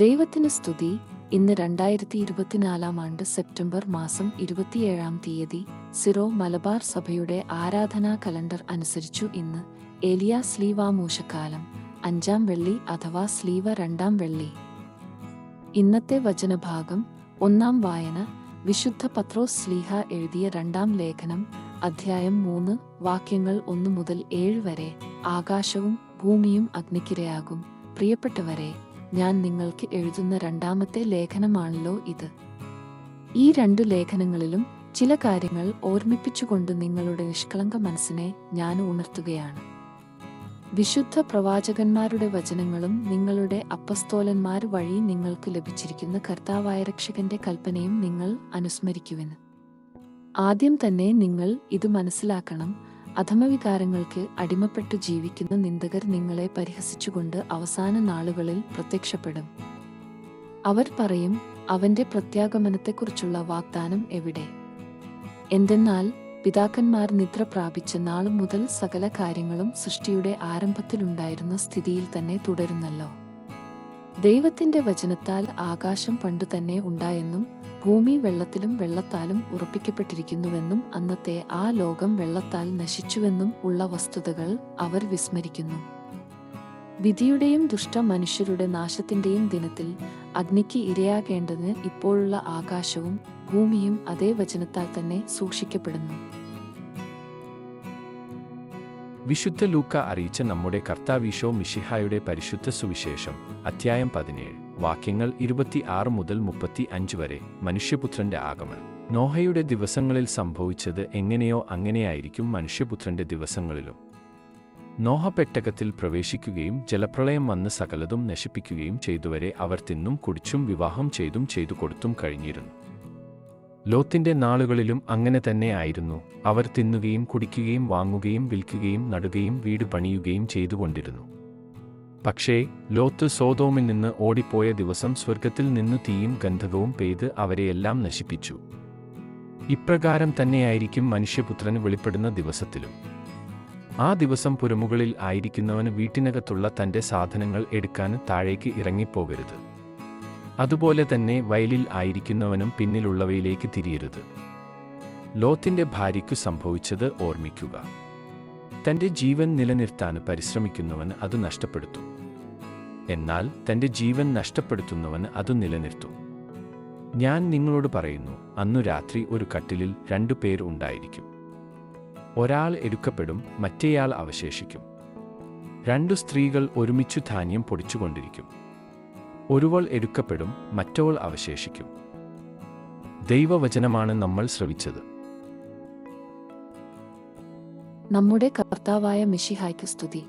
ദൈവത്തിന് സ്തുതി. ഇന്ന് രണ്ടായിരത്തി ഇരുപത്തിനാലാം ആണ്ട് സെപ്റ്റംബർ മാസം ഇരുപത്തിയേഴാം തീയതി സിറോ മലബാർ സഭയുടെ ആരാധനാ കലണ്ടർ അനുസരിച്ചു ഇന്ന് ഏലിയ സ്ലീവാമൂശക്കാലം അഞ്ചാം വെള്ളി അഥവാ സ്ലീവ രണ്ടാം വെള്ളി. ഇന്നത്തെ വചനഭാഗം ഒന്നാം വായന വിശുദ്ധ പത്രോസ് സ്ലീഹ എഴുതിയ രണ്ടാം ലേഖനം അധ്യായം മൂന്ന് വാക്യങ്ങൾ ഒന്നു മുതൽ ഏഴ് വരെ ആകാശവും ഭൂമിയും അഗ്നിക്കിരയാകും. പ്രിയപ്പെട്ടവരെ ഞാൻ നിങ്ങൾക്ക് എഴുതുന്ന രണ്ടാമത്തെ ലേഖനമാണല്ലോ ഇത്. ഈ രണ്ടു ലേഖനങ്ങളിലും ചില കാര്യങ്ങൾ ഓർമ്മിപ്പിച്ചുകൊണ്ട് നിങ്ങളുടെ നിഷ്കളങ്ക മനസ്സിനെ ഞാൻ ഉണർത്തുകയാണ്. വിശുദ്ധ പ്രവാചകന്മാരുടെ വചനങ്ങളും നിങ്ങളുടെ അപ്പസ്തോലന്മാർ വഴി നിങ്ങൾക്ക് ലഭിച്ചിരിക്കുന്ന കർത്താവായ രക്ഷകന്റെ കൽപ്പനയും നിങ്ങൾ അനുസ്മരിക്കുവെന്ന് ആദ്യം തന്നെ നിങ്ങൾ ഇത് മനസ്സിലാക്കണം അധമവികാരങ്ങൾക്ക് അടിമപ്പെട്ടു ജീവിക്കുന്ന നിന്ദകർ നിങ്ങളെ പരിഹസിച്ചുകൊണ്ട് അവസാന നാളുകളിൽ പ്രത്യക്ഷപ്പെടും. അവർ പറയും അവന്റെ പ്രത്യാഗമനത്തെക്കുറിച്ചുള്ള വാഗ്ദാനം എവിടെ? എന്തെന്നാൽ പിതാക്കന്മാർ നിദ്ര പ്രാപിച്ച നാളും മുതൽ സകല കാര്യങ്ങളും സൃഷ്ടിയുടെ ആരംഭത്തിലുണ്ടായിരുന്ന സ്ഥിതിയിൽ തന്നെ തുടരുന്നല്ലോ. ദൈവത്തിന്റെ വചനത്താൽ ആകാശം പണ്ടു തന്നെ ഉണ്ടായെന്നും ഭൂമി വെള്ളത്തിലും വെള്ളത്താലും ഉറപ്പിക്കപ്പെട്ടിരിക്കുന്നുവെന്നും അന്നത്തെ ആ ലോകം വെള്ളത്താൽ നശിച്ചുവെന്നും ഉള്ള വസ്തുതകൾ അവർ വിസ്മരിക്കുന്നു. വിധിയുടെയും ദുഷ്ട മനുഷ്യരുടെ നാശത്തിന്റെയും ദിനത്തിൽ അഗ്നിക്ക് ഇരയാകേണ്ടതിന് ഇപ്പോഴുള്ള ആകാശവും ഭൂമിയും അതേ വചനത്താൽ തന്നെ സൂക്ഷിക്കപ്പെടുന്നു. വിശുദ്ധ ലൂക്ക അറിയിച്ച നമ്മുടെ കർത്താവീശോ മിഷിഹായുടെ പരിശുദ്ധ സുവിശേഷം അധ്യായം പതിനേഴ്. വാക്യങ്ങൾ ഇരുപത്തി ആറ് മുതൽ മുപ്പത്തി അഞ്ച് വരെ മനുഷ്യപുത്രന്റെ ആഗമനം. നോഹയുടെ ദിവസങ്ങളിൽ സംഭവിച്ചത് എങ്ങനെയോ അങ്ങനെയായിരിക്കും മനുഷ്യപുത്രന്റെ ദിവസങ്ങളിലും. നോഹ പെട്ടകത്തിൽ പ്രവേശിക്കുകയും ജലപ്രളയം വന്ന് സകലതും നശിപ്പിക്കുകയും ചെയ്തുവരെ അവർ തിന്നും കുടിച്ചും വിവാഹം ചെയ്തും ചെയ്തു കൊടുത്തും കഴിഞ്ഞിരുന്നു. ലോത്തിന്റെ നാളുകളിലും അങ്ങനെ തന്നെയായിരുന്നു അവർ തിന്നുകയും കുടിക്കുകയും വാങ്ങുകയും വിൽക്കുകയും നടുകയും വീട് പണിയുകയും ചെയ്തുകൊണ്ടിരുന്നു. പക്ഷേ ലോത്ത് സോതോമിൽ നിന്ന് ഓടിപ്പോയ ദിവസം സ്വർഗത്തിൽ നിന്ന് തീയും ഗന്ധകവും പെയ്ത് അവരെയെല്ലാം നശിപ്പിച്ചു. ഇപ്രകാരം തന്നെയായിരിക്കും മനുഷ്യപുത്രന് വെളിപ്പെടുന്ന ദിവസത്തിലും. ആ ദിവസം പുരമുകളിൽ ആയിരിക്കുന്നവന് വീട്ടിനകത്തുള്ള തന്റെ സാധനങ്ങൾ എടുക്കാൻ താഴേക്ക് ഇറങ്ങിപ്പോകരുത്. അതുപോലെ തന്നെ വയലിൽ ആയിരിക്കുന്നവനും പിന്നിലുള്ളവയിലേക്ക് തിരിയരുത്. ലോത്തിന്റെ ഭാര്യയ്ക്കു സംഭവിച്ചത് ഓർമ്മിക്കുക. തന്റെ ജീവൻ നിലനിർത്താൻ പരിശ്രമിക്കുന്നവൻ അത് നഷ്ടപ്പെടുത്തും. എന്നാൽ തന്റെ ജീവൻ നഷ്ടപ്പെടുത്തുന്നവൻ അത് നിലനിർത്തും. ഞാൻ നിങ്ങളോട് പറയുന്നു അന്നു രാത്രി ഒരു കട്ടിലിൽ രണ്ടു പേർ ഉണ്ടായിരിക്കും. ഒരാൾ എടുക്കപ്പെടും മറ്റേയാൾ അവശേഷിക്കും. രണ്ടു സ്ത്രീകൾ ഒരുമിച്ചു ധാന്യം പൊടിച്ചുകൊണ്ടിരിക്കും. ഒരുവൾ എടുക്കപ്പെടും മറ്റവൾ അവശേഷിക്കും. ദൈവവചനമാണ് നമ്മൾ ശ്രവിച്ചത്. നമ്മുടെ കർത്താവായ മിഷിഹായ്ക്ക് സ്തുതി.